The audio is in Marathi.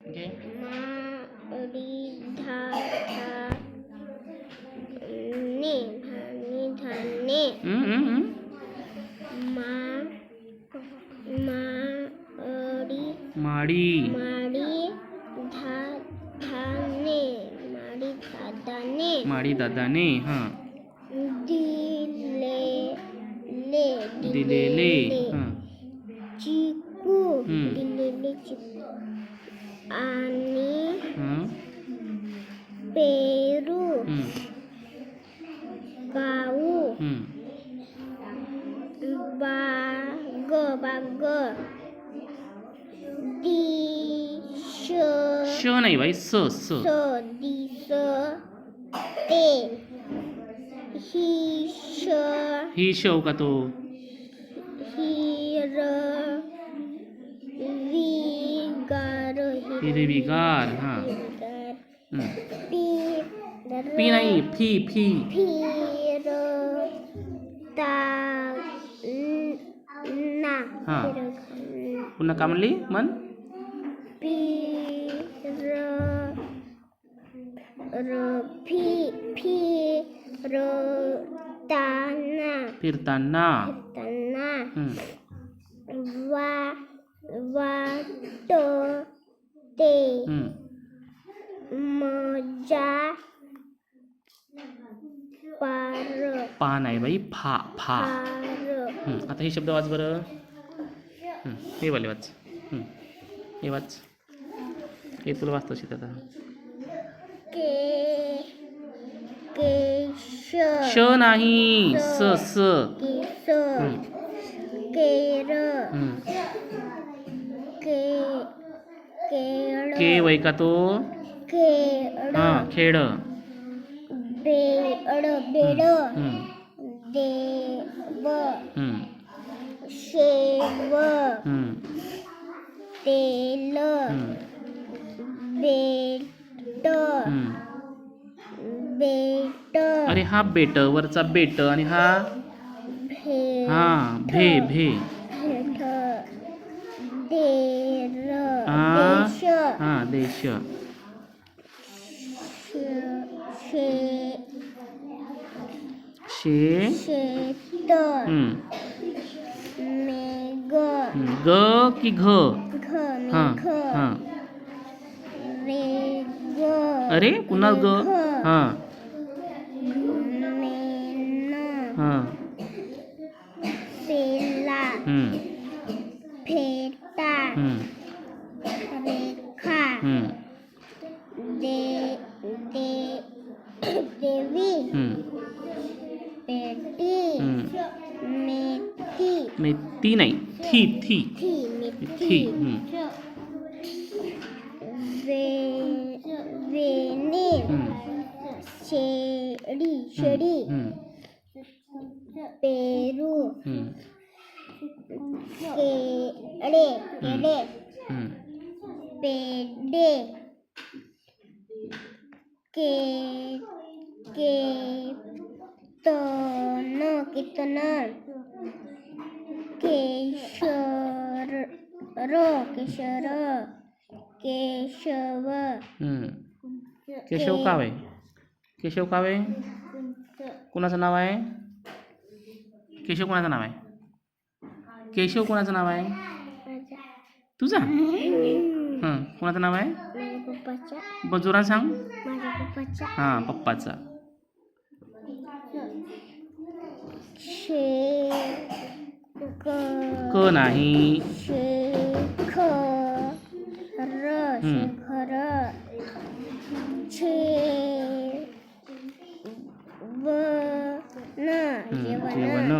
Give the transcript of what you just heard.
ओके माडी. धा धा ने धाने धाने हम्म, हम्म, हम्म. मा माडी माडी माडी धा धाने माडी धाने माडी दादाने हां दिले ले दिलेले हां चिकू हम्म. दिलेले चिकू आणि हां पेरू हम्म, काऊ हम्म. बाग बाग दिश श नाही बाई स स स दिस ते हिश ही शव का तो हिर विगार हिरवीगार हां हिरवीगार हम्म. पी पी नाही फी फी फिर ता ना हा. फिर पुन्हा का म्हणली मन फिर र फी फिर ताना फिरताना फिरताना हम्म. वा वाट ते. मजा पार पा नाही बाई फा फा. आता हे शब्द वाच बरं. हे वाले वाच हम्म. हे वाच हे तुला वाचता शिकत आता के केश श नाही स स केस. के वै का तो? केळ हा खेळ. Bed bed. हम्म. देव. हम्म. शेव. हम्म. तेल. हम्म. बेट. हम्म. बेट. अरे हा बेट वरचा बेट आणि हा? भे हा भे भे. हा देश शे शे शेत हम्म. मेघ हम्म. ग की घ घ हा मेघ हा वेग अरे पुन्हा ग हा मेन हा पेला हम्म. फेटा मेथी नाही ती नाही थी थी थी मेथी थी हम्म. वे वेणे हम्म. शेडी शेडी हम्म. पेरू हम्म. केळे केळे हम्म. पेडे के के कीर्तन केशर र केशर केशव. केशव कावे केशव कावे कोणाचं नाव आहे? केशव कोणाचं नाव आहे? केशव कोणाचं नाव आहे? तुझा? हां. कोणाचं नाव आहे? बजोरा सांग. हां पप्पाचा. क क नाही शेख र हम्म. शेखर छे व न हम्म, जेवण जेवण